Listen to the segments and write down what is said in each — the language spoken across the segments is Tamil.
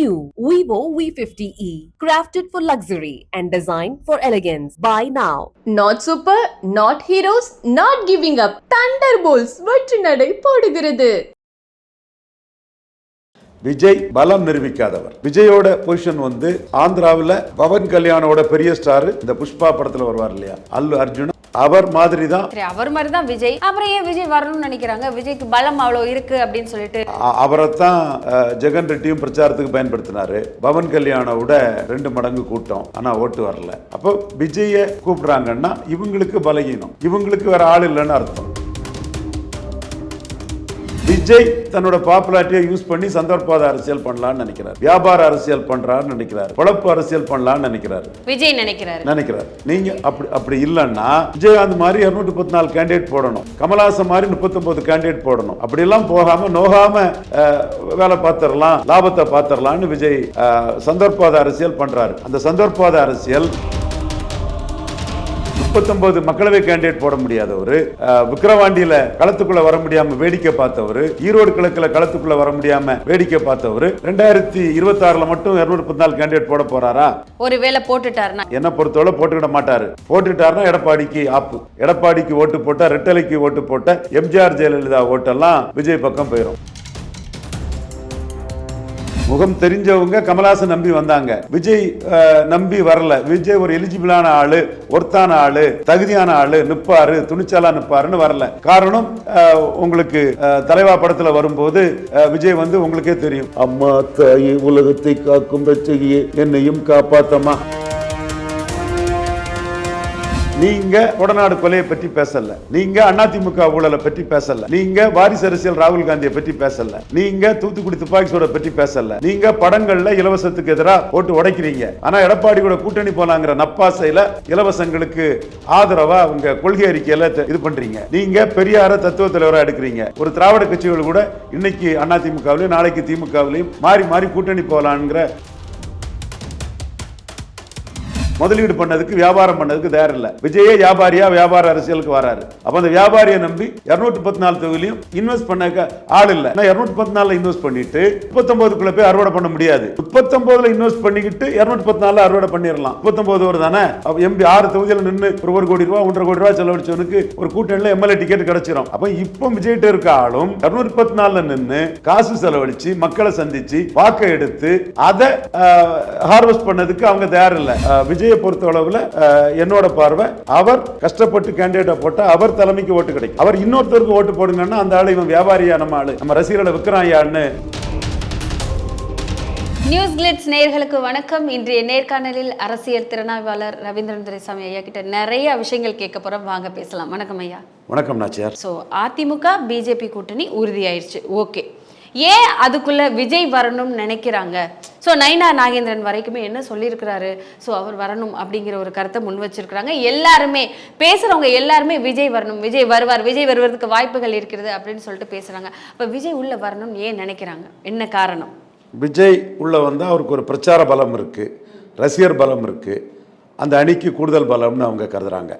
new Vivo V50e, crafted for luxury and designed for elegance. Buy now. Super not heroes not giving up Thunderbolts வெற்றி நடை போடுகிறது. விஜய் பலம் நிரூபிக்காதவர். விஜயோட பொசிஷன் வந்து ஆந்திராவில் பவன் கல்யாணோட பெரிய ஸ்டார் இந்த புஷ்பா படத்துல வருவார் இல்லையா? அல்லு அர்ஜுன். அவர் மாதிரி தான் அவர் மாதிரி தான் விஜய். அப்புறம் ஏன் விஜய் வரணும்னு நினைக்கிறாங்க? விஜய்க்கு பலம் அவ்வளோ இருக்கு அப்படின்னு சொல்லிட்டு. அவரைத்தான் ஜெகன் ரெட்டியும் பிரச்சாரத்துக்கு பயன்படுத்தினாரு. பவன் கல்யாணோட ரெண்டு மடங்கு கூட்டம். ஆனா ஓட்டு வரல. அப்போ விஜய கூப்பிடுறாங்கன்னா இவங்களுக்கு பலகீனம். இவங்களுக்கு வேற ஆள் இல்லைன்னு அர்த்தம். விஜய் தன்னோட பாப்புலாரிட்டியை யூஸ் பண்ணி சந்தர்ப்பாத அரசியல் பண்ணலாம்னு நினைக்கிறார். வியாபார அரசியல் பண்றாருன்னு நினைக்கிறார். குழப்ப அரசியல் பண்ணலாம்னு நினைக்கிறார். விஜய் நினைக்கிறாரு. நினைக்கிறார். நீங்க அப்படி அப்படி இல்லைன்னா விஜயகாந்த் மாதிரி இருநூத்தி முப்பத்தி நாலு கேண்டிடேட் போடணும். கமலஹாசன் மாதிரி முப்பத்தொன்பது கேண்டிடேட் போடணும். அப்படி எல்லாம் போகாம நோகாம வேலை பார்த்துடலாம் லாபத்தை பார்த்துடலாம்னு விஜய் சந்தர்ப்பாத அரசியல் பண்றாரு. அந்த சந்தர்ப்பாத அரசியல் முப்பத்தொன்பது மக்களவை கேண்டிடேட் போட முடியாதவர் விக்கிரவாண்டியில களத்துக்குள்ள வர முடியாம வேடிக்கை பார்த்தவர் ஈரோடு கிழக்குல களத்துக்குள்ள வர முடியாம வேடிக்கை பார்த்தவர் ரெண்டாயிரத்தி இருபத்தி ஆறுல மட்டும் இருநூறு நாலு கேண்டிடேட் போட போறாரா? ஒருவேளை போட்டுட்டாருன்னா? என்ன பொறுத்தவரை போட்டுக்கிட மாட்டாரு. போட்டுட்டாருன்னா எடப்பாடிக்கு ஆப்பு. எடப்பாடிக்கு ஓட்டு போட்டா ரெட்டலைக்கு ஓட்டு போட்ட எம்ஜிஆர் ஜெயலலிதா ஓட்டெல்லாம் விஜய் பக்கம் போயிடும் முகம் தெரிஞ்சவங்க கமலாசன் நம்பி வந்தாங்க. விஜய் நம்பி வரல. விஜய் ஒரு எலிஜிபிளான ஆளு ஒர்த்தான ஆளு தகுதியான ஆளு நிப்பாரு துணிச்சலா நிப்பாருன்னு வரல. காரணம் உங்களுக்கு தலைவா படத்துல வரும்போது விஜய் வந்து உங்களுக்கே தெரியும். அம்மா தாயே உலகத்தை காக்கும் ரச்சகியே என்னையும் காப்பாத்தமா நீங்க கொடநாடு கொலையை பற்றி பேசல. நீங்க அதிமுக ஊழலை பற்றி பேசல. நீங்க வாரிசு அரசியல் ராகுல் காந்தியை பற்றி பேசல. நீங்க தூத்துக்குடி துப்பாக்கி சூட பற்றி பேசல. நீங்க படங்கள்ல இலவசத்துக்கு எதிராக போட்டு உடைக்கிறீங்க. ஆனா எடப்பாடி கூட கூட்டணி போலாங்கிற நப்பாசையில இலவசங்களுக்கு ஆதரவா உங்க கொள்கை அறிக்கையில இது பண்றீங்க. நீங்க பெரியார தத்துவ தலைவரா எடுக்கிறீங்க. ஒரு திராவிட கட்சிகள் கூட இன்னைக்கு அதிமுகவிலையும் நாளைக்கு திமுகவிலையும் மாறி மாறி கூட்டணி போலாங்கிற முதலீடு பண்ணதுக்கு வியாபாரம் பண்ணதுக்கு தயார் இல்ல. விஜயே வியாபாரியா வியாபார அரசியலுக்கு வராரு. அப்ப அந்த வியாபாரியை நம்பி இருநூத்தி பத்து நாலு தொகுதியிலும் இன்வெஸ்ட் பண்ண ஆள் இல்ல. இருநூத்தி பத்து நாலுல இன்வெஸ்ட் பண்ணிட்டு முப்பத்தொன்பதுக்குள்ள போய் அறுவடை பண்ண முடியாது. முப்பத்தொன்பதுல இன்வெஸ்ட் பண்ணிக்கிட்டு இருநூத்தி பத்து நாலுல அறுவடை பண்ணிடலாம். முப்பத்தொன்பது ஒரு தானே? எம்பி ஆறு தொகுதியில் நின்று ஒரு ஒரு கோடி ரூபாய் ஒன்றரை கோடி ரூபாய் செலவழிச்சவனுக்கு ஒரு கூட்டணியில் எம்எல்ஏ டிக்கெட் கிடைச்சிடும் அப்ப இப்போ விஜய்கிட்ட இருக்க ஆளும் இருநூத்தி பத்து நாலுல நின்று காசு செலவழிச்சு மக்களை சந்திச்சு வாக்கை எடுத்து அதை ஹார்வெஸ்ட் பண்ணதுக்கு அவங்க தயார் இல்லை. விஜய் விஜயை பொறுத்த அளவுல என்னோட பார்வை அவர் கஷ்டப்பட்டு கேண்டிடேட்டை போட்டா அவர் தலைமைக்கு ஓட்டு கிடைக்கும். அவர் இன்னொருத்தருக்கு ஓட்டு போடுங்கன்னா அந்த ஆளு இவன் வியாபாரியா நம்ம ஆளு. நம்ம ரசிகர்களை விற்கிறாயான்னு நியூஸ் கிளிட்ஸ் நேயர்களுக்கு வணக்கம். இன்றைய நேர்காணலில் அரசியல் திறனாய்வாளர் ரவீந்திரன் துரைசாமி ஐயா கிட்ட நிறைய விஷயங்கள் கேட்க போறோம். வாங்க பேசலாம். வணக்கம் ஐயா. வணக்கம் நாச்சியார். ஸோ அதிமுக பிஜேபி கூட்டணி உறுதியாயிருச்சு. ஓகே ஏன் அதுக்குள்ள விஜய் வரணும்னு நினைக்கிறாங்க? ஸோ நைனா நாகேந்திரன் வரைக்குமே என்ன சொல்லியிருக்கிறாரு? ஸோ அவர் வரணும் அப்படிங்கிற ஒரு கருத்தை முன் வச்சிருக்கிறாங்க. எல்லாருமே பேசுகிறவங்க எல்லாருமே விஜய் வரணும் விஜய் வருவார் விஜய் வருவதற்கு வாய்ப்புகள் இருக்கிறது அப்படின்னு சொல்லிட்டு பேசுகிறாங்க அப்போ விஜய் உள்ளே வரணும்னு ஏன் நினைக்கிறாங்க? என்ன காரணம்? விஜய் உள்ளே வந்தால் அவருக்கு ஒரு பிரச்சார பலம் இருக்குது ரசிகர் பலம் இருக்குது அந்த அணிக்கு கூடுதல் பலம்னு அவங்க கருதுகிறாங்க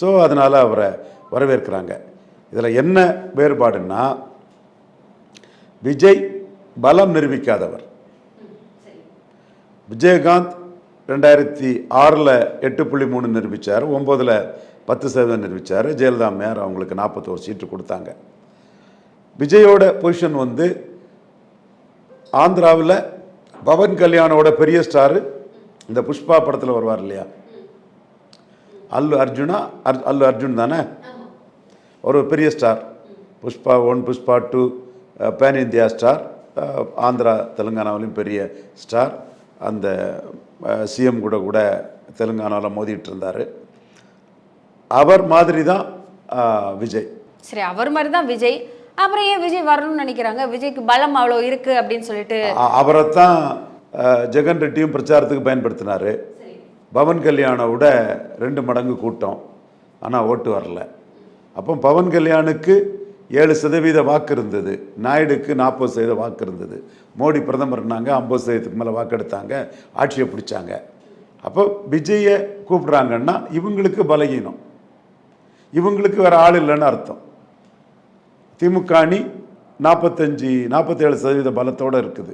ஸோ அதனால் அவரை வரவேற்கிறாங்க. இதில் என்ன வேறுபாடுன்னா விஜய் பலம் நிரூபிக்காதவர். விஜயகாந்த் ரெண்டாயிரத்தி ஆறில் எட்டு புள்ளி மூணு நிரூபித்தார் ஒம்போதில் பத்து சதவீதம் நிரூபித்தார் ஜெயலலிதா மேயர் அவங்களுக்கு நாற்பத்தோரு சீட்டு கொடுத்தாங்க. விஜயோட பொசிஷன் வந்து ஆந்திராவில் பவன் கல்யாணோட பெரிய ஸ்டாரு இந்த புஷ்பா படத்தில் வருவார் இல்லையா? அல்லு அர்ஜுனா அர் அல்லு அர்ஜுன் தானே? ஒரு பெரிய star. Pushpa one Pushpa two pan India star Andhra தெலுங்கானாவிலையும் பெரிய ஸ்டார் அந்த சிஎம் கூட கூட தெலுங்கானாவில் மோதிட்டு இருந்தார் அவர் மாதிரி தான் விஜய். சரி அவர் மாதிரி தான் விஜய். அப்புறம் ஏன் விஜய் வரணும்னு நினைக்கிறாங்க? விஜய்க்கு பலம் அவ்வளோ இருக்கு அப்படின்னு சொல்லிட்டு. அ- அவரைத்தான் அஹ், ஜெகன் ரெட்டியும் பிரச்சாரத்துக்கு பயன்படுத்தினார். பவன் கல்யாணோட ரெண்டு மடங்கு கூட்டம். ஆனால் ஓட்டு வரல. அப்போ பவன் கல்யாணுக்கு ஏழு சதவீத வாக்கு இருந்தது. நாயுடுக்கு நாற்பது சதவீத வாக்கு இருந்தது. மோடி பிரதமர்னாங்க ஐம்பது சதவீதத்துக்கு மேலே வாக்கெடுத்தாங்க ஆட்சியை பிடிச்சாங்க. அப்போ விஜயை கூப்பிடுறாங்கன்னா இவங்களுக்கு பலகீனம். இவங்களுக்கு வேறு ஆள் இல்லைன்னு அர்த்தம். திமுக அணி நாற்பத்தஞ்சு நாற்பத்தேழு சதவீத பலத்தோடு இருக்குது.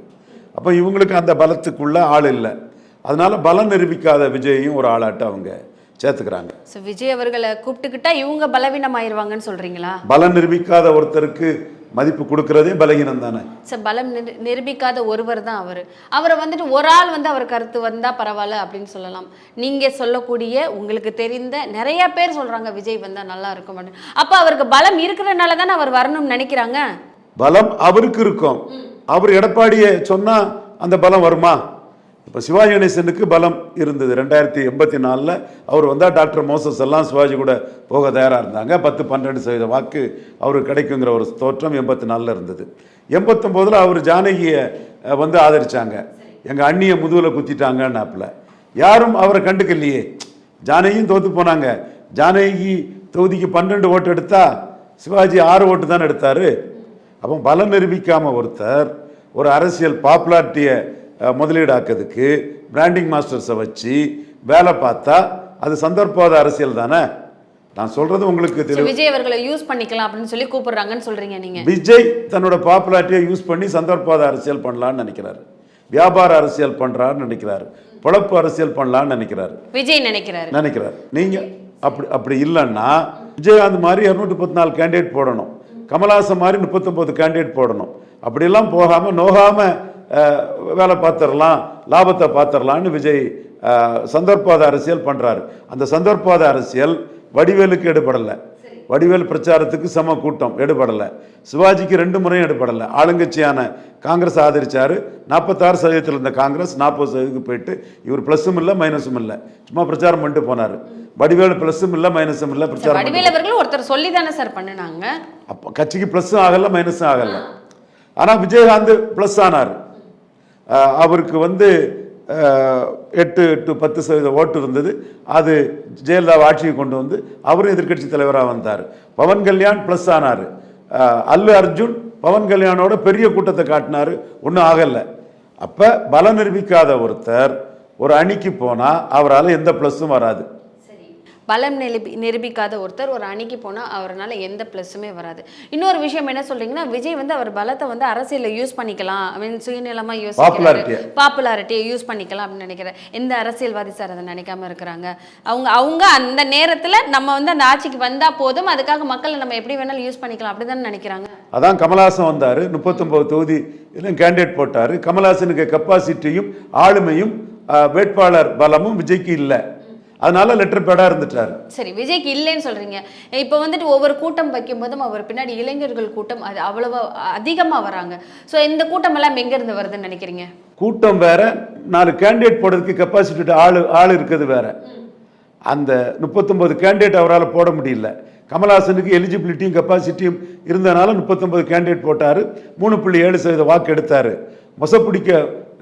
அப்போ இவங்களுக்கு அந்த பலத்துக்குள்ளே ஆள் இல்லை. அதனால் பலம் நிரூபிக்காத விஜயையும் ஒரு ஆளாட்டு அவங்க. சேர்த்துக்கிறாங்க. ஸோ விஜய் அவர்களை கூப்பிட்டுக்கிட்டா இவங்க பலவீனமாயிருவாங்கன்னு சொல்றீங்களா? பலம் நிரூபிக்காத ஒருத்தருக்கு மதிப்பு கொடுக்கறதே பலகீனம் தானே? சார் பலம் நிரு நிரூபிக்காத ஒருவர் தான் அவர். அவரை வந்துட்டு ஒரு ஆள் வந்து அவர் கருத்து வந்தா பரவாயில்ல அப்படின்னு சொல்லலாம். நீங்க சொல்லக்கூடிய உங்களுக்கு தெரிந்த நிறைய பேர் சொல்றாங்க விஜய் வந்தா நல்லா இருக்கும் அப்படின்னு. அப்ப அவருக்கு பலம் இருக்கிறனால தானே அவர் வரணும்னு நினைக்கிறாங்க? பலம் அவருக்கு இருக்கும். அவர் எடப்பாடியை சொன்னா அந்த பலம் வருமா? இப்போ சிவாஜி கணேசனுக்கு பலம் இருந்தது. ரெண்டாயிரத்தி எண்பத்தி நாலில் அவர் வந்தால் டாக்டர் மோசஸ் எல்லாம் சிவாஜி கூட போக தயாராக இருந்தாங்க. பத்து பன்னெண்டு சதவீத வாக்கு அவருக்கு கிடைக்குங்கிற ஒரு தோற்றம் எண்பத்தி நாலில் இருந்தது. எண்பத்தொம்போதில் அவர் ஜானகியை வந்து ஆதரித்தாங்க எங்கள் அண்ணியை முதுகில் குத்திட்டாங்கன்னாப்பில். யாரும் அவரை கண்டுக்கலையே. ஜானகியும் தோத்து போனாங்க. ஜானகி தொகுதிக்கு பன்னெண்டு ஓட்டு எடுத்தா சிவாஜி ஆறு ஓட்டு தான் எடுத்தார். அப்போ பலம் நிரூபிக்காமல் ஒருத்தர் ஒரு அரசியல் பாப்புலாரிட்டியை முதலீடாக்கிறதுக்கு பிராண்டிங் மாஸ்டர்ஸை வச்சு வேலை பார்த்தா அது சந்தர்ப்பவாத அரசியல் தானே? நான் சொல்றது உங்களுக்கு தெரியும் விஜய் அவர்களை யூஸ் பண்ணிக்கலாம் அப்படின்னு சொல்லி கூப்பிடுறாங்கன்னு சொல்றீங்க நீங்க. விஜய் தன்னோட பாப்புலாரிட்டியை யூஸ் பண்ணி சந்தர்ப்பவாத அரசியல் பண்ணலான்னு நினைக்கிறாரு. வியாபார அரசியல் பண்றாருன்னு நினைக்கிறாரு. பொழப்பு அரசியல் பண்ணலான்னு நினைக்கிறாரு. விஜய் நினைக்கிறாரு. நினைக்கிறார். நீங்க அப்படி அப்படி இல்லைன்னா விஜயகாந்த் மாதிரி இரநூத்தி பத்து நாலு கேண்டிடேட் போடணும். கமல்ஹாசன் மாதிரி முப்பத்தொம்போது கேண்டிடேட் போடணும். அப்படியெல்லாம் போகாம நோகாம அஹ், வேலை பார்த்துடலாம் லாபத்தை பார்த்துடலான்னு விஜய் அஹ், சந்தர்ப்பவாத அரசியல் பண்றாரு. அந்த சந்தர்ப்பவாத அரசியல் வடிவேலுக்கு எடுபடலை. வடிவேல் பிரச்சாரத்துக்கு சம கூட்டம் எடுபடலை. சிவாஜிக்கு ரெண்டு முறையும் எடுபடலை. ஆளுங்கட்சியான காங்கிரஸ் ஆதரிச்சாரு. நாற்பத்தாறு சதவீதத்தில் இருந்த காங்கிரஸ் நாற்பது சதவீதத்துக்கு போயிட்டு இவர் ப்ளஸ்ஸும் இல்லை மைனஸும் இல்லை. சும்மா பிரச்சாரம் பண்ணிட்டு போனார். வடிவேல் ப்ளஸ்ஸும் இல்லை மைனஸும் இல்லை பிரச்சாரம் பண்ணிட்டு வடிவேல் அவர்கள் ஒருத்தர் சொல்லி தானே சார் பண்ணினாங்க. அப்போ கட்சிக்கு ப்ளஸ்ஸும் ஆகலை மைனஸும் ஆகலை. ஆனால் விஜயகாந்த் ப்ளஸ் ஆனார். அவருக்கு வந்து எட்டு எட்டு டு பத்து சதவீத ஓட்டு இருந்தது. அது ஜெயலலிதா ஆட்சியை கொண்டு வந்து அவரும் எதிர்க்கட்சி தலைவராக வந்தார். பவன் கல்யாண் ப்ளஸ் ஆனார். அல்லு அர்ஜுன் பவன் கல்யாணோட பெரிய கூட்டத்தை காட்டினார். ஒன்றும் ஆகலை. அப்போ பலம் நிரூபிக்காத ஒருத்தர் ஒரு அணிக்கு போனால் அவரால் எந்த ப்ளஸ்ஸும் வராது. பலம் நிரூபி நிரூபிக்காத ஒருத்தர் ஒரு அணிக்கு போனால் அவரால் எந்த ப்ளஸ்ஸுமே வராது. இன்னொரு விஷயம் என்ன சொல்றீங்கன்னா விஜய் வந்து அவர் பலத்தை வந்து அரசியலில் யூஸ் பண்ணிக்கலாம் அப்படின்னு சுயநலமாக Popularity. பாப்புலாரிட்டியை யூஸ் பண்ணிக்கலாம் அப்படின்னு நினைக்கிறேன். எந்த அரசியல்வாதி சார் அதை நினைக்காம இருக்கிறாங்க? அவங்க அவங்க அந்த நேரத்தில் நம்ம வந்து அந்த ஆட்சிக்கு வந்தால் போதும் அதுக்காக மக்களை நம்ம எப்படி வேணாலும் யூஸ் பண்ணிக்கலாம் அப்படி தானே நினைக்கிறாங்க? அதான் கமல்ஹாசன் வந்தார் முப்பத்தொன்பது தொகுதி கேண்டிடேட் போட்டார். கமல்ஹாசனுக்கு கெப்பாசிட்டியும் ஆளுமையும் வேட்பாளர் பலமும் விஜய்க்கு இல்லை. அதனால லெட்டர் பேடாக இருந்துட்டார். சரி விஜய்க்கு இல்லைன்னு சொல்றீங்க. இப்போ வந்துட்டு ஒவ்வொரு கூட்டம் வைக்கும்போதும் அவர் பின்னாடி இளைஞர்கள் கூட்டம் அது அவ்வளவு அதிகமாக வராங்க. ஸோ இந்த கூட்டம் எல்லாம் எங்கேருந்து வருதுன்னு நினைக்கிறீங்க? கூட்டம் வேற நாலு கேண்டிடேட் போடுறதுக்கு கெப்பாசிட்டி ஆள் ஆள் இருக்குது வேற. அந்த முப்பத்தொன்பது கேண்டிடேட் அவரால் போட முடியல. கமல்ஹாசனுக்கு எலிஜிபிலிட்டியும் கெப்பாசிட்டியும் இருந்தனால முப்பத்தொன்பது கேண்டிடேட் போட்டார். மூணு புள்ளி ஏழு சதவீத வாக்கு எடுத்தார். மொசப்பிடிக்க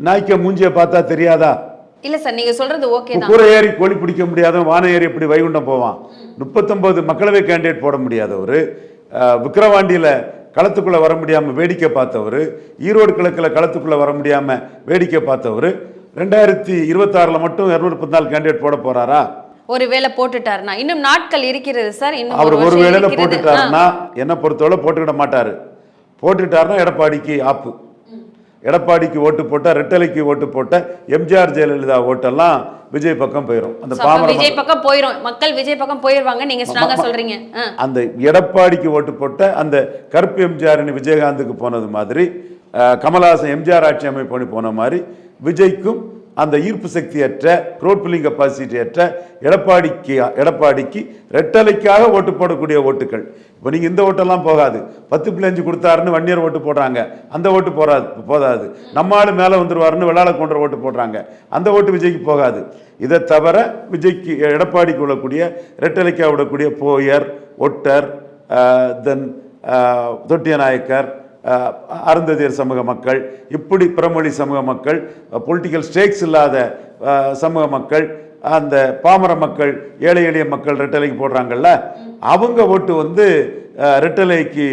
நாய்க்க மூஞ்சியை பார்த்தா தெரியாதா? இல்ல சார் நீங்க சொல்றது ஓகே கூரை ஏறி கோழி பிடிக்க முடியாதவன் வானம் ஏறி எப்படி வைகுண்டம் போவான்? முப்பத்தொன்பது மக்களவை கேண்டிடேட் போட முடியாதவர். விக்கிரவாண்டியில் களத்துக்குள்ளே வர முடியாமல் வேடிக்கை பார்த்தவர். ஈரோடு கிழக்கில் களத்துக்குள்ளே வர முடியாமல் வேடிக்கை பார்த்தவர். ரெண்டாயிரத்தி இருபத்தாறில் மட்டும் இரநூறு பதினாலு கேண்டிடேட் போட போறாரா? ஒருவேளை போட்டுட்டாருன்னா இன்னும் நாட்கள் இருக்கிறது சார் இன்னும் அவர் ஒரு வேளையில். போட்டுட்டாருன்னா என்ன பொறுத்தவரை போட்டுக்கிட மாட்டார். போட்டுட்டாருன்னா எடப்பாடிக்கு ஆப்பு. எடப்பாடிக்கு ஓட்டு போட்டா ரெட்டலைக்கு ஓட்டு போட்ட எம்ஜிஆர் ஜெயலலிதா ஓட்டெல்லாம் விஜய் பக்கம் போயிடும் அந்த பாமர விஜய் பக்கம் போயிரும். மக்கள் விஜய் பக்கம் போயிருவாங்க நீங்க ஸ்ட்ராங்கா சொல்றீங்க. அந்த எடப்பாடிக்கு ஓட்டு போட்ட அந்த கருப்பு எம்ஜிஆர்னு விஜயகாந்துக்கு போனது மாதிரி கமலஹாசன் எம்ஜிஆர் ஆட்சி அமைப்பு போன மாதிரி விஜய்க்கும் அந்த ஈர்ப்பு சக்தியற்ற ரோட் புல்லிங் கெப்பாசிட்டி அற்ற எடப்பாடிக்கு எடப்பாடிக்கு ரெட்டலைக்காக ஓட்டு போடக்கூடிய ஓட்டுகள். இப்போ நீங்கள் இந்த ஓட்டெல்லாம் போகாது. பத்து புள்ளி அஞ்சு கொடுத்தாருன்னு வன்னியர் ஓட்டு போடுறாங்க. அந்த ஓட்டு போறாது போதாது. நம்ம ஆளு மேலே வந்துருவாருன்னு வெள்ளாள கொன்ற ஓட்டு போடுறாங்க. அந்த ஓட்டு விஜய்க்கு போகாது. இதை தவிர விஜய்க்கு எடப்பாடிக்கு விடக்கூடிய ரெட்டலைக்காக விடக்கூடிய போயர் ஒட்டர் தென் தொட்டிய நாயக்கர் அருந்ததியர் சமூக மக்கள் இப்படி பிறமொழி சமூக மக்கள் பொலிட்டிக்கல் ஸ்டேக்ஸ் இல்லாத சமூக மக்கள் அந்த பாமர மக்கள் ஏழை எளிய மக்கள் ரெட்டலைக்கு போடுறாங்கல்ல அவங்க ஓட்டு வந்து ரெட்டலைக்கு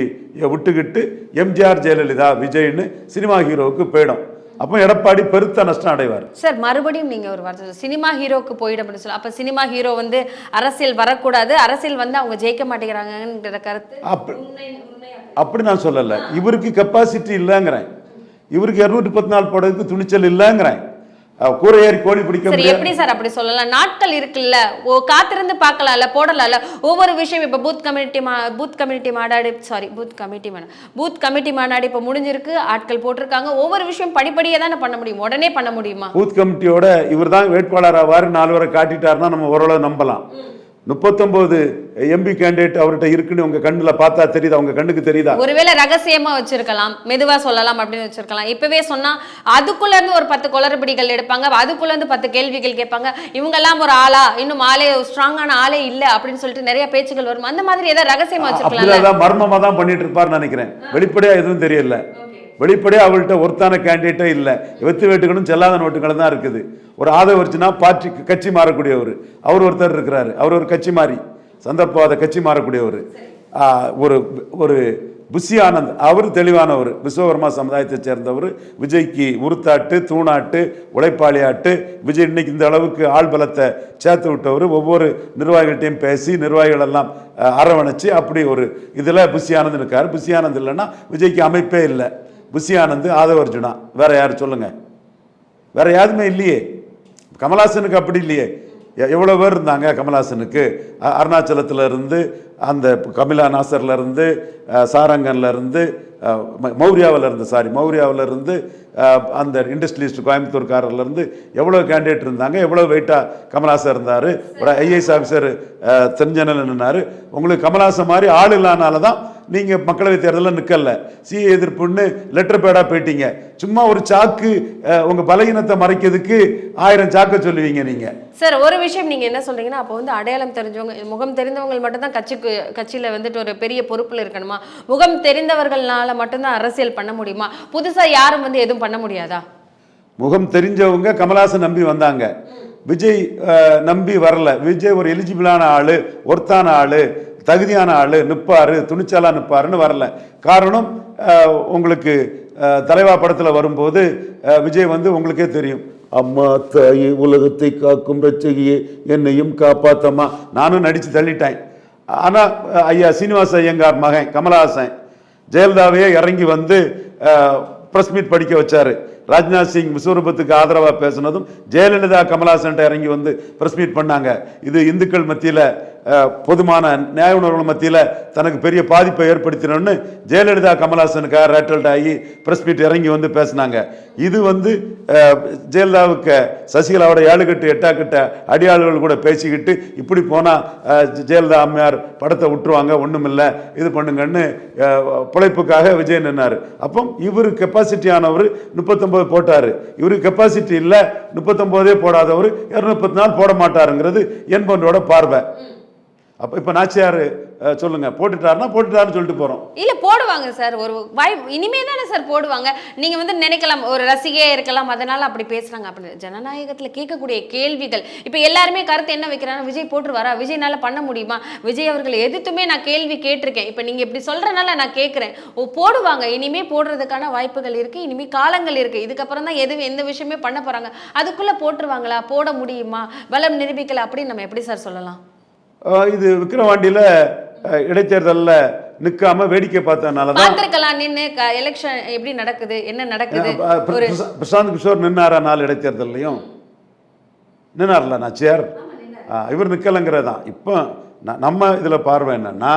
விட்டுக்கிட்டு எம்ஜிஆர் ஜெயலலிதா விஜய்னு சினிமா ஹீரோவுக்கு போயிடும். அப்போ எடப்பாடி பெருத்த நஷ்டம் அடைவார். சார் மறுபடியும் நீங்க ஒரு வார்த்தை. சினிமா ஹீரோக்கு போயிடும் அப்படின்னு சொல்லலாம் அப்ப சினிமா ஹீரோ வந்து அரசியல் வரக்கூடாது அரசியல் வந்து அவங்க ஜெயிக்க மாட்டேங்கிறாங்கன்ற கருத்து அப்படி. நான் சொல்லலை. இவருக்கு கெப்பாசிட்டி இல்லைங்கிறேன். இவருக்கு இருநூற்றி பத்து நாள் போடுறதுக்கு துணிச்சல் இல்லைங்கிறேன். கூரை ஏறி கோழி பிடிக்க சரி எப்படி சார் அப்படி சொல்லலாம்? நாட்கள் இருக்குல்ல. ஓ காத்திருந்து பார்க்கலாம்ல போடலாம்ல. ஒவ்வொரு விஷயம் இப்போ பூத் கம்யூனிட்டி மா பூத் கம்யூனிட்டி மாநாடு சாரி பூத் கமிட்டி மாநாடு பூத் கமிட்டி மாநாடு இப்போ முடிஞ்சிருக்கு ஆட்கள் போட்டிருக்காங்க. ஒவ்வொரு விஷயம் படிப்படியே தானே பண்ண முடியும்? உடனே பண்ண முடியுமா? பூத் கமிட்டியோட இவர் தான் வேட்பாளர் ஆவார் நாலு வரை காட்டிட்டாருன்னா நம்ம ஓரளவு நம்பலாம். முப்பத்தொன்பது எம்பி கேண்டிடேட் அவர்கிட்ட இருக்குன்னு உங்க கண்ணுல பார்த்தா தெரியுதா? உங்க கண்ணுக்கு தெரியுதா? ஒருவேளை ரகசியமா வச்சிருக்கலாம். மெதுவா சொல்லலாம் அப்படின்னு வச்சிருக்கலாம். இப்பவே சொன்னா அதுக்குள்ள இருந்து ஒரு பத்து குளறுபடிகள் எடுப்பாங்க. அதுக்குள்ள இருந்து பத்து கேள்விகள் கேட்பாங்க. இவங்க எல்லாம் ஒரு ஆளா? இன்னும் ஆளே ஸ்ட்ராங்கான ஆளே இல்ல அப்படின்னு சொல்லிட்டு நிறைய பேச்சுகள் வரும். அந்த மாதிரி ஏதாவது ரகசியமா வச்சிருக்கலாம்ல? அப்படிதான் மர்மமா தான் பண்ணிட்டு இருப்பாருன்னு நினைக்கிறேன். வெளிப்படையா எதுவும் தெரியல. வெளிப்படையா அவர்கிட்ட ஒருத்தான கேண்டிடேட்டே இல்ல. வெத்து வேட்டுகளும் செல்லாத நோட்டுகளும் தான் இருக்குது. ஒரு ஆதரவர்ச்சினா பார்ட்டி கட்சி மாறக்கூடியவர். அவர் ஒருத்தர் இருக்கிறாரு. அவர் ஒரு கட்சி மாறி. சந்தர்ப்பவாத கட்சி மாறக்கூடியவர். ஒரு ஒரு புஷியானந்த் அவர் தெளிவானவர். விஸ்வகர்மா சமுதாயத்தை சேர்ந்தவர். விஜய்க்கு உருத்தாட்டு தூணாட்டு உழைப்பாளியாட்டு. விஜய் இன்னைக்கு இந்த அளவுக்கு ஆள் பலத்தை சேர்த்து விட்டவர். ஒவ்வொரு நிர்வாகிகள்ட்டையும் பேசி நிர்வாகிகள் எல்லாம் அரவணைச்சு அப்படி ஒரு இதில் புஷியானந்த் இருக்கார். புஷியானந்த் இல்லைன்னா விஜய்க்கு அமைப்பே இல்லை. புஷியானந்த் ஆதவ ஆதவர்ஜுனா. வேற யார் சொல்லுங்க? வேற யாருமே இல்லையே. கமலாசனுக்கு அப்படி இல்லையே. எ- பேர் இருந்தாங்க கமலாசனுக்கு அ- இருந்து அந்த கமிலா நாசர்லேருந்து சாரங்கன்லேருந்து மௌரியாவிலேருந்து ம- இருந்து சாரி மௌரியாவிலேருந்து இருந்து அந்த இண்டஸ்ட்ரியலிஸ்ட் கோயம்புத்தூர்காரர்லேருந்து எவ்வளோ கேண்டிடேட் இருந்தாங்க எவ்வளோ வெயிட்டாக கமலாசர் இருந்தார் ஒரு ஐஏஎஸ் ஆஃபீஸர் தெரிஞ்சனல் நின்னார். உங்களுக்கு கமலாசன் மாதிரி ஆள் இல்லாதனால தான் நீங்கள் மக்களவை தேர்தலில் நிற்கல சி எதிர்ப்புன்னு லெட்டர் பேடாக போயிட்டீங்க. சும்மா ஒரு சாக்கு உங்கள் பலகீனத்தை மறைக்கிறதுக்கு ஆயிரம் சாக்க சொல்லுவீங்க நீங்கள் சார் ஒரு விஷயம் நீங்கள் என்ன சொல்கிறீங்கன்னா அப்போ வந்து அடையாளம் தெரிஞ்சவங்க முகம் தெரிந்தவங்க மட்டும்தான் கட்சிக்கு கட்சியில் வந்துட்டு ஒரு பெரிய பொறுப்பில் இருக்கணுமா? முகம் தெரிந்தவர்கள்னால மட்டும்தான் அரசியல் பண்ண முடியுமா? புதுசாக யாரும் வந்து எதுவும் பண்ண முடியாதா? முகம் தெரிஞ்சவங்க கமலாசன் நம்பி வந்தாங்க. விஜய் நம்பி வரல. விஜய் ஒரு எலிஜிபிளான ஆளு ஒர்த்தான ஆளு தகுதியான ஆளு நிப்பாரு துணிச்சலா நிப்பாருன்னு வரல. காரணம் உங்களுக்கு தலைவா படத்துல வரும்போது விஜய் வந்து உங்களுக்கே தெரியும். அம்மா தாயே உலகத்தை காக்கும் ரச்சகியே என்னையும் காப்பாத்தம்மா. நானும் நடிச்சு தள்ளிட்டேன். ஆனா ஐயா சீனிவாச ஐயங்கார் மகன் கமலஹாசன் ஜெயலலிதாவையே இறங்கி வந்து பிரஸ் மீட் படிக்க வச்சார். ராஜ்நாத் சிங் விஸ்வரூபத்துக்கு ஆதரவாக பேசினதும் ஜெயலலிதா கமலாசன்ட்ட இறங்கி வந்து பிரஸ் மீட் பண்ணாங்க. இது இந்துக்கள் மத்தியில் பொதுமான நியாய உணர்வுகள் மத்தியில் தனக்கு பெரிய பாதிப்பை ஏற்படுத்தினோன்னு ஜெயலலிதா கமல்ஹாசனுக்காக ரேட்டல்ட் ஆகி ப்ரெஸ் மீட் இறங்கி வந்து பேசினாங்க. இது வந்து ஜெயலலிதாவுக்கு சசிகலாவோட ஏழு கட்டு எட்டா கட்ட அடியாளர்கள் கூட பேசிக்கிட்டு இப்படி போனால் ஜெயலலிதா அம்மையார் படத்தை விட்டுருவாங்க ஒண்ணுமில்ல இது பண்ணுங்கன்னு பிழைப்புக்காக விஜய் நின்னாரு. அப்போ இவர் கெப்பாசிட்டி ஆனவர் முப்பத்தொம்போது போட்டார். இவருக்கு கெப்பாசிட்டி இல்லை முப்பத்தொம்போதே போடாதவர் இரநூப்பத்தி நாள் போட மாட்டாருங்கிறது என்பவனோட பார்வை. அப்போ இப்போ நாச்சியார் சொல்லுங்க. போட்டுட்டாருன்னா போட்டுட்டாருன்னு சொல்லிட்டு போகிறோம் இல்லை போடுவாங்க சார். ஒரு வாய் இனிமே தானே சார் போடுவாங்க. நீங்கள் வந்து நினைக்கலாம் ஒரு ரசிகையே இருக்கலாம். அதனால அப்படி பேசுகிறாங்க அப்படின்னு ஜனநாயகத்தில் கேட்கக்கூடிய கேள்விகள். இப்போ எல்லாருமே கருத்து என்ன வைக்கிறாங்க விஜய் போட்டுருவாரா? விஜய்னால பண்ண முடியுமா? விஜய் அவர்களை எதிர்த்துமே நான் கேள்வி கேட்டிருக்கேன். இப்போ நீங்கள் இப்படி சொல்கிறனால நான் கேட்குறேன். ஓ போடுவாங்க. இனிமே போடுறதுக்கான வாய்ப்புகள் இருக்குது இனிமேல் காலங்கள் இருக்குது இதுக்கப்புறம் தான் எது எந்த விஷயமே பண்ண போகிறாங்க அதுக்குள்ளே போட்டுருவாங்களா? போட முடியுமா? பலம் நிரூபிக்கல அப்படின்னு நம்ம எப்படி சார் சொல்லலாம்? இது விக்கிரவாண்டியில இடைத்தேர்தல்ல நிக்காம வேடிக்கை பார்த்ததுனால தான் நின்று எலெக்ஷன் எப்படி நடக்குது என்ன நடக்குது பிரசாந்த் கிஷோர் நின்னாரா நாலு இடைத்தேர்தல்லையும்? நின்னார்ல நாச்சியார் ஆ, இவர் நிக்கலைங்கிறது தான் இப்போ நம்ம இதுல பார்வை என்னன்னா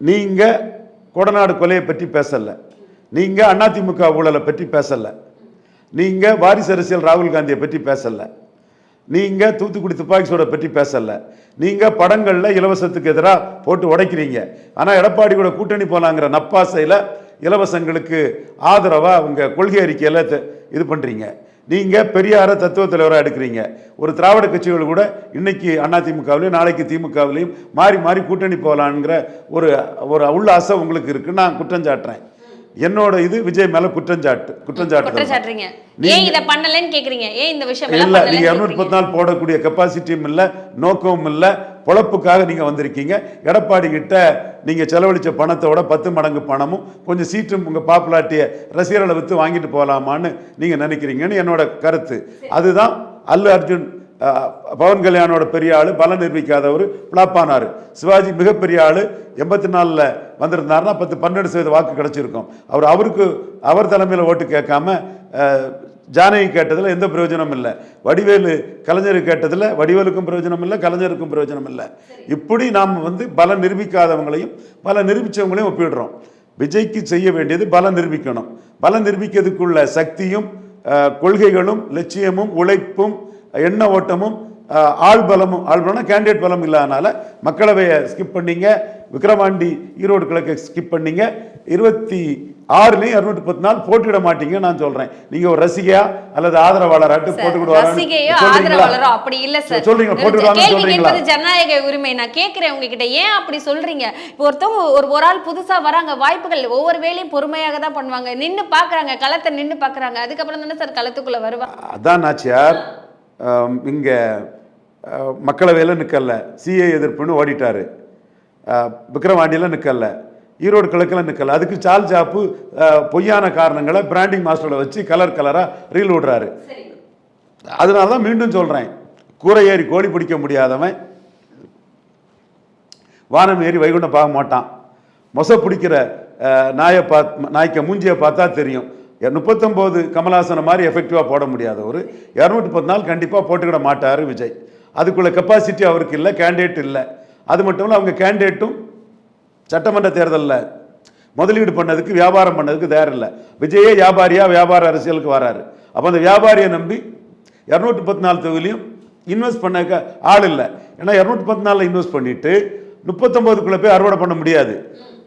நீங்க கொடநாடு கொலையை பற்றி பேசல. நீங்க அதிமுக ஊழலை பற்றி பேசல. நீங்க வாரிசு அரசியல் ராகுல் காந்தியை பற்றி பேசல. நீங்க தூத்துக்குடி துப்பாக்கி சூடை பற்றி பேசல. நீங்க படங்கள்ல இலவசத்துக்கு எதிராக போட்டு உடைக்கிறீங்க. ஆனா எடப்பாடி கூட கூட்டணி போலாங்கிற நப்பாசையில இலவசங்களுக்கு ஆதரவா உங்க கொள்கை அறிக்கையில இது பண்றீங்க. நீங்க பெரியார தத்துவ தலைவராக எடுக்கிறீங்க. ஒரு திராவிட கட்சிகள் கூட இன்னைக்கு அதிமுகவிலையும் நாளைக்கு திமுகவிலையும் மாறி மாறி கூட்டணி போகலாங்கிற ஒரு ஒரு உள்ள ஆசை உங்களுக்கு இருக்கு நான் குற்றம் சாட்டுறேன். என்னோட இது விஜய் மேல குற்றஞ்சாட்டு குற்றஞ்சாட்டு ஏன் இத பண்ணலன்னு கேக்குறீங்க? ஏன் இந்த விஷயம் இல்ல நீங்க இருநூத்தி? பத்து நாள் போடக்கூடிய கெப்பாசிட்டியும் இல்ல நோக்கமும் இல்ல பொழப்புக்காக நீங்க வந்திருக்கீங்க. எடப்பாடி கிட்ட நீங்க செலவழிச்ச பணத்தோட பத்து மடங்கு பணமும் கொஞ்சம் சீட்டும் உங்க பாப்புலாட்டிய ரசிகர்களை வித்து வாங்கிட்டு போகலாமான்னு நீங்க நினைக்கிறீங்கன்னு என்னோட கருத்து. அதுதான் அல்லு அர்ஜுன் பவன் கல்யாணோட பெரிய ஆள் பலம் நிரூபிக்காதவர் ஃப்ளாப் ஆனார் சிவாஜி மிகப்பெரிய ஆள் எண்பத்தி நாலில் வந்திருந்தாருன்னா பத்து பன்னெண்டு சதவீத வாக்கு கிடைச்சிருக்கும். அவர் அவருக்கு அவர் தலைமையில் ஓட்டு கேட்காம ஜானகி கேட்டதில் எந்த பிரயோஜனமும் இல்லை. வடிவேலு கலைஞர் கேட்டதில் வடிவேலுக்கும் பிரயோஜனம் இல்லை கலைஞருக்கும் பிரயோஜனம் இல்லை. இப்படி நாம் வந்து பலம் நிரூபிக்காதவங்களையும் பல நிரூபித்தவங்களையும் ஒப்பிடுறோம். விஜய்க்கு செய்ய வேண்டியது பலம் நிரூபிக்கணும். பலம் நிரூபிக்கிறதுக்குள்ள சக்தியும் கொள்கைகளும் லட்சியமும் உழைப்பும் எண்ண ஓட்டமும் ஆள் பலமும் ஆள் பலம்னா கேண்டிடேட் பலம் இல்லாதனால மக்களவையை ஸ்கிப் பண்ணீங்க. விக்கிரவாண்டி ஈரோடு கிழக்கை ஸ்கிப் பண்ணீங்க. இருபத்தி ஆறுலையும் இரநூத்தி பத்து நாள் போட்டியிட மாட்டீங்க நான் சொல்றேன். நீங்க ஒரு ரசிகையா அல்லது ஆதரவாளராட்டு ஆதரவாளரோ அப்படி இல்ல சார். சொல்றீங்க கேட்பது ஜனநாயக உரிமை. நான் கேட்கிறேன் உங்ககிட்ட. ஏன் அப்படி சொல்றீங்க? இப்போ ஒருத்தவங்க ஒரு ஒரு ஆள் புதுசா வராங்க வாய்ப்புகள் ஒவ்வொரு வேலையும் பொறுமையாக தான் பண்ணுவாங்க. நின்னு பாக்குறாங்க களத்தை நின்னு பாக்குறாங்க. அதுக்கப்புறம் தானே சார் களத்துக்குள்ள வருவாங்க. அதான் நாச்சியார் இங்கே மக்களவையில் நிற்கல சிஏ எதிர்ப்புன்னு ஓடிட்டாரு. விக்ரவாண்டியில் நிற்கல ஈரோடு கிழக்கில் நிற்கல அதுக்கு சால் ஜாப்பு பொய்யான காரணங்களை பிராண்டிங் மாஸ்டரை வச்சு கலர் கலராக ரீல் விடுறாரு. அதனால தான் மீண்டும் சொல்கிறேன் கூரை ஏறி கோழி பிடிக்க முடியாதவன் வானம் ஏறி வைகுண்டம் பார்க்க மாட்டான். மொசை பிடிக்கிற நாயை பார்த்து நாய்க்க மூஞ்சியை பார்த்தா தெரியும். முப்பத்தொம்போது கமலாசனை மாதிரி எஃபெக்டிவாக போட முடியாத ஒரு இரநூத்தி பத்து நாள் கண்டிப்பாக போட்டுக்கிட மாட்டார் விஜய். அதுக்குள்ள கெப்பாசிட்டி அவருக்கு இல்லை கேண்டிடேட் இல்லை. அது மட்டும் இல்லை அவங்க கேண்டிடேட்டும் சட்டமன்ற தேர்தலில் முதலீடு பண்ணதுக்கு வியாபாரம் பண்ணதுக்கு தயார் இல்லை. விஜயே வியாபாரியாக வியாபார அரசியலுக்கு வராரு. அப்போ அந்த வியாபாரியை நம்பி இரநூத்தி பத்து நாலு தொகுதியிலையும் இன்வெஸ்ட் பண்ணக்க ஆள் இல்லை. ஏன்னா இரநூத்தி பத்து நாலில் இன்வெஸ்ட் பண்ணிட்டு முப்பத்தொம்போதுக்குள்ளே போய் அறுவடை பண்ண முடியாது.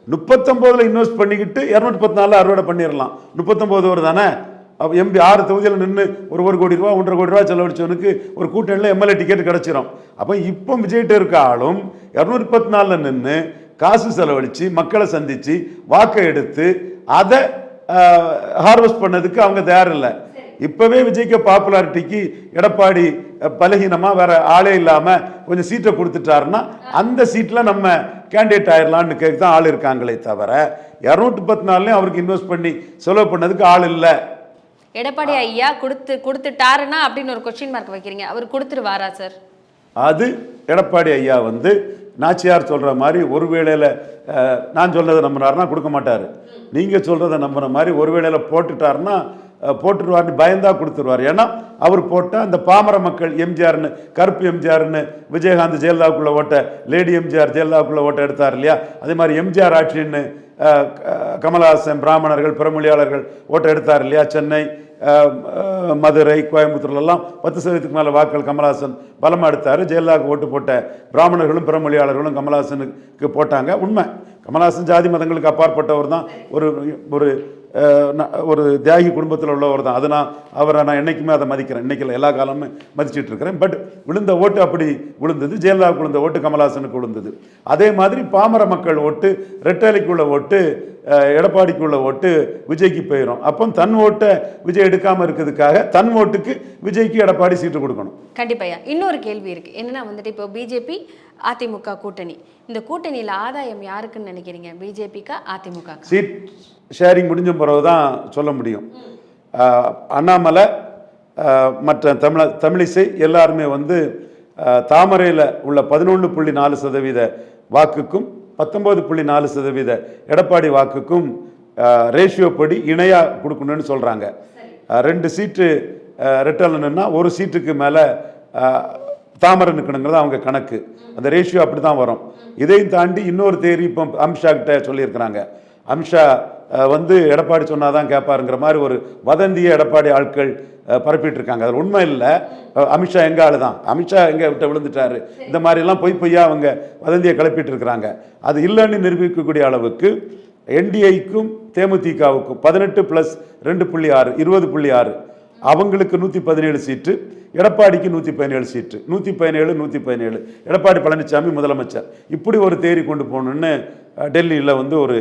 முப்பத்தொம்போதில் இன்வெஸ்ட் பண்ணிக்கிட்டு இரநூத்தி பத்து நாலில் அறுவடை பண்ணிடலாம் முப்பத்தொம்போது ஒரு தானே எம்பி ஆறு தொகுதியில் நின்று ஒரு ஒரு கோடி ரூபா ஒன்றரை கோடி ரூபா செலவழிச்சவனுக்கு ஒரு கூட்டணியில் எம்எல்ஏ டிக்கெட் கிடச்சிரும். அப்போ இப்போ விஜய்கிட்ட இருக்க ஆளும் இரநூத்தி பத்து நாலில் நின்று காசு செலவழித்து மக்களை சந்தித்து வாக்கை எடுத்து அதை ஹார்வெஸ்ட் பண்ணதுக்கு அவங்க தயார் இல்லை இப்போவே விஜய்க்கு பாப்புலாரிட்டிக்கு எடப்பாடி அஹ், பலகீனமா வேற ஆளே இல்லாமல் கொஞ்சம் சீட்டை கொடுத்துட்டாருன்னா அந்த சீட்டில் நம்ம கேண்டிடேட் ஆயிடலான்னு கேட்க தான் ஆள் இருக்காங்களே தவிர இரநூத்தி பத்து நாள்லையும் அவருக்கு இன்வெஸ்ட் பண்ணி செலவு பண்ணதுக்கு ஆள் இல்லை. எடப்பாடி ஐயா கொடுத்து கொடுத்துட்டாருன்னா அப்படின்னு ஒரு கொஸ்டின் மார்க் வைக்கிறீங்க. அவர் கொடுத்துருவாரா சார் அது எடப்பாடி ஐயா வந்து நாச்சியார் சொல்ற மாதிரி ஒரு வேளையில நான் சொல்றதை நம்பினாருன்னா கொடுக்க மாட்டாரு. நீங்க சொல்றதை நம்புற மாதிரி ஒரு வேளையில போட்டுட்டாருன்னா போட்டுருவார்னு போட்டுருவாருன்னு பயந்தா கொடுத்துருவார். ஏன்னா அவர் போட்டால் அந்த பாமர மக்கள் எம்ஜிஆர்னு கருப்பு எம்ஜிஆர்னு விஜயகாந்த் ஜெயலலிதாவுக்குள்ளே ஓட்ட லேடி எம்ஜிஆர் ஜெயலலிதாவுக்குள்ளே ஓட்ட எடுத்தார் இல்லையா? அதே மாதிரி எம்ஜிஆர் ஆட்சின்னு கமலஹாசன் பிராமணர்கள் பிறமொழியாளர்கள் ஓட்ட எடுத்தார் இல்லையா? சென்னை மதுரை கோயம்புத்தூர்லலாம் பத்து சதவீதத்துக்கு மேலே வாக்கள் கமலஹாசன் பலமாக எடுத்தார். ஜெயலலிதாவுக்கு ஓட்டு போட்ட பிராமணர்களும் பிறமொழியாளர்களும் கமலஹாசனுக்கு போட்டாங்க. உண்மை. கமலஹாசன் ஜாதி மதங்களுக்கு அப்பாற்பட்டவர் தான். ஒரு ஒரு ஒரு தியாகி குடும்பத்தில் உள்ளவர் தான். அது நான் அவரை நான் என்னைக்குமே அதை மதிக்கிறேன். இன்னைக்கு இல்லை, எல்லா காலமும் மதிச்சிட்டு இருக்கிறேன். பட் விழுந்த ஓட்டு அப்படி விழுந்தது. ஜெயலலிதாவுக்கு விழுந்த ஓட்டு கமலஹாசனுக்கு விழுந்தது. அதே மாதிரி பாமர மக்கள் ஓட்டு ரெட்டலைக்குள்ள ஓட்டு அஹ், எடப்பாடிக்குள்ள ஓட்டு விஜய்க்கு போயிடும் அப்போ தன் ஓட்டை விஜய் எடுக்காம இருக்கிறதுக்காக தன் ஓட்டுக்கு விஜய்க்கு எடப்பாடி சீட்டு கொடுக்கணும். கண்டிப்பாயா இன்னொரு கேள்வி இருக்கு. என்னன்னா வந்துட்டு இப்போ பிஜேபி அதிமுக கூட்டணி. இந்த கூட்டணியில ஆதாயம் யாருக்குன்னு நினைக்கிறீங்க? பிஜேபிக்கா அதிமுக சீட் ஷேரிங் முடிஞ்ச பிறகு தான் சொல்ல முடியும். அண்ணாமலை மற்ற தமிழ தமிழிசை எல்லாருமே வந்து தாமரையில் உள்ள பதினொன்று புள்ளி நாலு சதவீத வாக்குக்கும் பத்தொம்போது புள்ளி நாலு சதவீத எடப்பாடி வாக்குக்கும் ரேஷியோ படி இணையாக கொடுக்கணும்னு சொல்கிறாங்க ரெண்டு சீட்டு ரெட்டலன்னா ஒரு சீட்டுக்கு மேலே தாமரை நிற்கணுங்கிறது அவங்க கணக்கு. அந்த ரேஷியோ அப்படி தான் வரும். இதையும் தாண்டி இன்னொரு தேரி இப்போ அமித்ஷா கிட்ட சொல்லியிருக்கிறாங்க. அமித்ஷா வந்து எடப்பாடி சொன்னாதான் கேட்பாருங்கிற மாதிரி ஒரு வதந்தியை எடப்பாடி ஆட்கள் பரப்பிட்டு இருக்காங்க அதில் உண்மை இல்லை. அமித்ஷா எங்க ஆள் தான் அமித்ஷா எங்க விட்ட விழுந்துட்டாரு? இந்த மாதிரிலாம் பொய் பொய்யா அவங்க வதந்தியை கிளப்பிட்டு இருக்கிறாங்க அது இல்லைன்னு நிரூபிக்கக்கூடிய அளவுக்கு என்டிஐக்கும் தேமுதிகவுக்கும் பதினெட்டு ப்ளஸ் ரெண்டு புள்ளி ஆறு இருபது புள்ளி ஆறு. அவங்களுக்கு நூற்றி பதினேழு சீட்டு எடப்பாடிக்கு நூற்றி பதினேழு சீட்டு. நூற்றி பதினேழு நூற்றி பதினேழு. எடப்பாடி பழனிசாமி முதலமைச்சர். இப்படி ஒரு தேரி கொண்டு போகணுன்னு டெல்லியில் வந்து ஒரு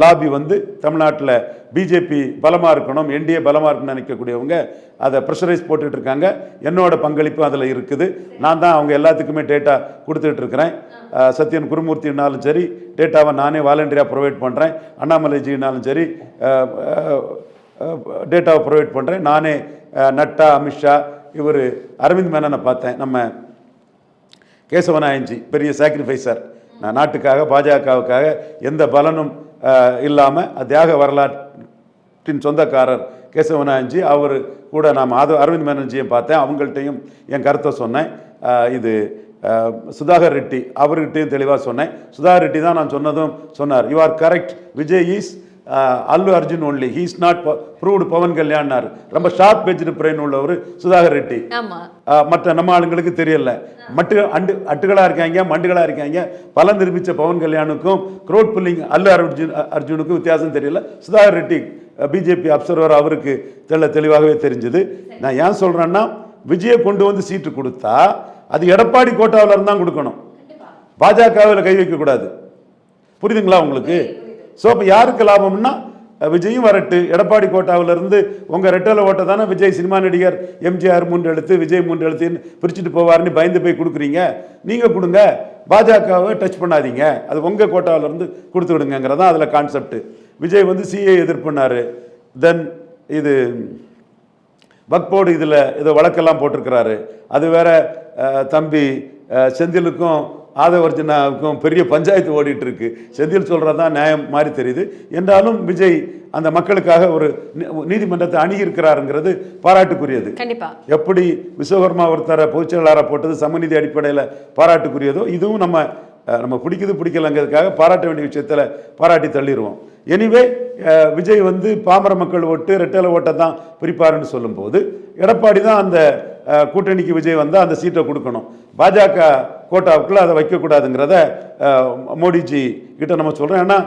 லாபி வந்து தமிழ்நாட்டில் பிஜேபி பலமாக இருக்கணும் என்டிஏ பலமாக இருக்கணும்னு நினைக்கக்கூடியவங்க அதை ப்ரெஷரைஸ் போட்டுட்டு இருக்காங்க என்னோட பங்களிப்பு அதில் இருக்குது. நான் தான் அவங்க எல்லாத்துக்குமே டேட்டா கொடுத்துட்டு இருக்கிறேன் சத்யன் குருமூர்த்தினாலும் சரி டேட்டாவை நானே வாலண்டியராக ப்ரொவைட் பண்ணுறேன் அண்ணாமலைஜினாலும் சரி டேட்டாவை ப்ரொவைட் பண்ணுறேன் நானே நட்டா அமித்ஷா இவர் அரவிந்த் மேனனை பார்த்தேன். நம்ம கேசவநாயஞ்சி பெரிய சாக்ரிஃபைசர் நான் நாட்டுக்காக பாஜகவுக்காக எந்த பலனும் இல்லாமல் தியாக வரலாற்றின் சொந்தக்காரர் கேசவநாயஞ்சி அவர் கூட நாம் ஆத அரவிந்த் மேனன்ஜியும் பார்த்தேன். அவங்கள்ட்டையும் என் கருத்தை சொன்னேன். இது சுதாகர் ரெட்டி அவர்கிட்டையும் தெளிவாக சொன்னேன். சுதாகர் ரெட்டி தான் நான் சொன்னதும் சொன்னார். You are correct Vijay is Allu Arjun only he is not proved Pavan கல்யாண்னார் ரொம்ப ஷார்ப் பேஜ்டு பிரெயின் உள்ளவர் சுதாகர் ரெட்டி. மற்ற நம்ம ஆளுங்களுக்கு தெரியல. மட்டு அண்டு அட்டுகளா இருக்காங்க மண்டுகளா இருக்காங்க. பலம் நிரூபிச்ச பவன் கல்யாணுக்கும் க்ரோட் புல்லிங் அல்லு அர்ஜுன் அர்ஜுனுக்கும் வித்தியாசம் தெரியல. சுதாகர் ரெட்டி பிஜேபி அப்சர்வர் அவருக்கு தெள்ள தெளிவாகவே தெரிஞ்சது. நான் ஏன் சொல்றேன்னா விஜயை கொண்டு வந்து சீட்டு கொடுத்தா அது எடப்பாடி கோட்டாவில் இருந்து தான் கொடுக்கணும் பாஜகவில் கை வைக்கக்கூடாது. புரியுதுங்களா உங்களுக்கு? ஸோ அப்போ யாருக்கு லாபம்னா விஜயும் வரட்டு. எடப்பாடி கோட்டாவிலிருந்து உங்கள் உங்க ரெட்டல ஓட்டை தானே விஜய் சினிமா நடிகர் எம்ஜிஆர் மூன்று எழுத்து விஜய் மூன்று எழுத்துன்னு பிரிச்சுட்டு போவாருன்னு பயந்து போய் கொடுக்குறீங்க. நீங்கள் கொடுங்க. பாஜகவை டச் பண்ணாதீங்க. அது உங்கள் கோட்டாவிலேருந்து கொடுத்து விடுங்கிறதான் அதில் கான்செப்ட் விஜய் வந்து சிஏ எதிர்ப்புனார் தென் இது பக்போர்டு இதில் ஏதோ வழக்கெல்லாம் போட்டிருக்கிறாரு. அது வேற தம்பி செந்திலுக்கும் செந்திலுக்கும் ஆதவர்ஜனாவுக்கும் பெரிய பஞ்சாயத்து ஓடிட்டு இருக்கு செந்தில் சொல்கிறது தான் நியாயம் மாதிரி தெரியுது. என்றாலும் விஜய் அந்த மக்களுக்காக ஒரு நீதிமன்றத்தை அணுகியிருக்கிறாருங்கிறது பாராட்டுக்குரியது. எப்படி விஸ்வகர்மா ஒருத்தரை பொதுச்செயலாளராக போட்டது சமநிதி அடிப்படையில் பாராட்டுக்குரியதோ இதுவும் நம்ம நம்ம பிடிக்குது பிடிக்கலங்கிறதுக்காக பாராட்ட வேண்டிய விஷயத்தில் பாராட்டி தள்ளிடுவோம். எனிவே விஜய் வந்து பாமர மக்கள் ஓட்டு ரெட்டலை ஓட்டை தான் பிரிப்பாருன்னு சொல்லும்போது எடப்பாடி தான் அந்த கூட்டணிக்கு விஜய் வந்தால் அந்த சீட்டை கொடுக்கணும். பாஜக கோட்டாவுக்குள்ள அதை வைக்கக்கூடாதுங்கிறத மோடிஜி கிட்ட நம்ம சொல்கிறோம் ஏன்னா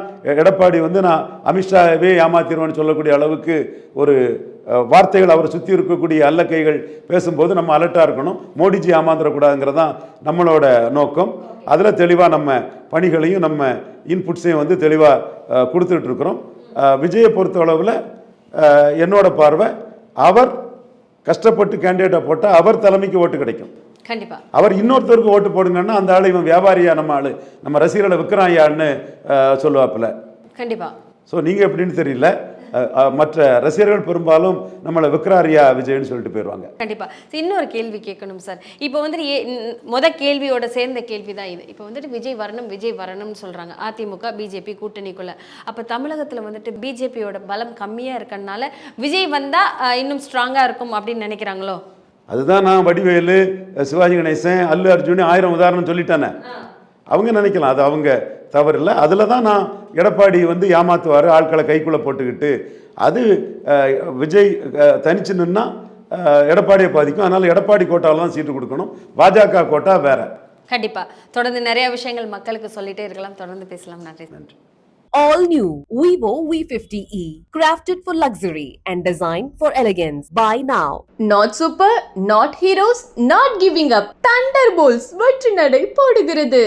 எடப்பாடி வந்து நான் அமித்ஷாவே ஏமாத்திருவேன்னு சொல்லக்கூடிய அளவுக்கு ஒரு வார்த்தைகள் அவரை சுற்றி இருக்கக்கூடிய அல்ல கைகள் பேசும்போது நம்ம அலர்ட்டாக இருக்கணும். மோடிஜி ஏமாந்துடக்கூடாதுங்கிறது தான் நம்மளோட நோக்கம். அதில் தெளிவாக நம்ம பணிகளையும் நம்ம இன்புட்ஸையும் வந்து தெளிவாக கொடுத்துட்ருக்குறோம் விஜயை பொறுத்த அளவில் என்னோட பார்வை அவர் கஷ்டப்பட்டு கேண்டிடேட்டை போட்டால் அவர் தலைமைக்கு ஓட்டு கிடைக்கும். கண்டிப்பா. அவர் இன்னொருத்தருக்கு ஓட்டு போடுங்கன்னா அந்த ஆளு இவன் வியாபாரியா நம்ம ஆளு. நம்ம ரசிகர்களை விற்கிறாயான்னு சொல்லுவாப்புல. கண்டிப்பா. ஸோ நீங்கள் எப்படின்னு தெரியல. மற்ற ரசிகர்கள் பெரும்பாலும் நம்மளை விக்ராரியா விஜய்னு சொல்லிட்டு போயிடுவாங்க கண்டிப்பா. இன்னொரு கேள்வி கேட்கணும் சார். இப்போ வந்துட்டு முத கேள்வியோட சேர்ந்த கேள்வி தான் இது. இப்போ வந்துட்டு விஜய் வரணும் விஜய் வரணும்னு சொல்றாங்க. அதிமுக பிஜேபி கூட்டணிக்குள்ள. அப்ப தமிழகத்துல வந்துட்டு பிஜேபியோட பலம் கம்மியா இருக்கறனால விஜய் வந்தா இன்னும் ஸ்ட்ராங்கா இருக்கும் அப்படின்னு நினைக்கிறாங்களோ? அதுதான் நான் வடிவேலு சிவாஜி கணேசன் அல்லு அர்ஜுன் ஆயிரம் உதாரணம் சொல்லிட்டானே. அவங்க நினைக்கலாம் அது அவங்க தவறு இல்லை அதில் தான் நான் எடப்பாடி வந்து ஏமாத்துவார் ஆட்களை கைக்குள்ளே போட்டுக்கிட்டு. அது விஜய் தனிச்சு நின்னா எடப்பாடியை பாதிக்கும். அதனால் எடப்பாடி கோட்டாவில் தான் சீட்டு கொடுக்கணும். பாஜக கோட்டா வேற. கண்டிப்பா. தொடர்ந்து நிறைய விஷயங்கள் மக்களுக்கு சொல்லிட்டே இருக்கலாம். தொடர்ந்து பேசலாம். நன்றி. நன்றி. All new Vivo V50e, crafted for luxury and designed for elegance. Buy now. Not super, not heroes, not giving up. Thunderbolts bolts வெற்றி நடை போடுகிறது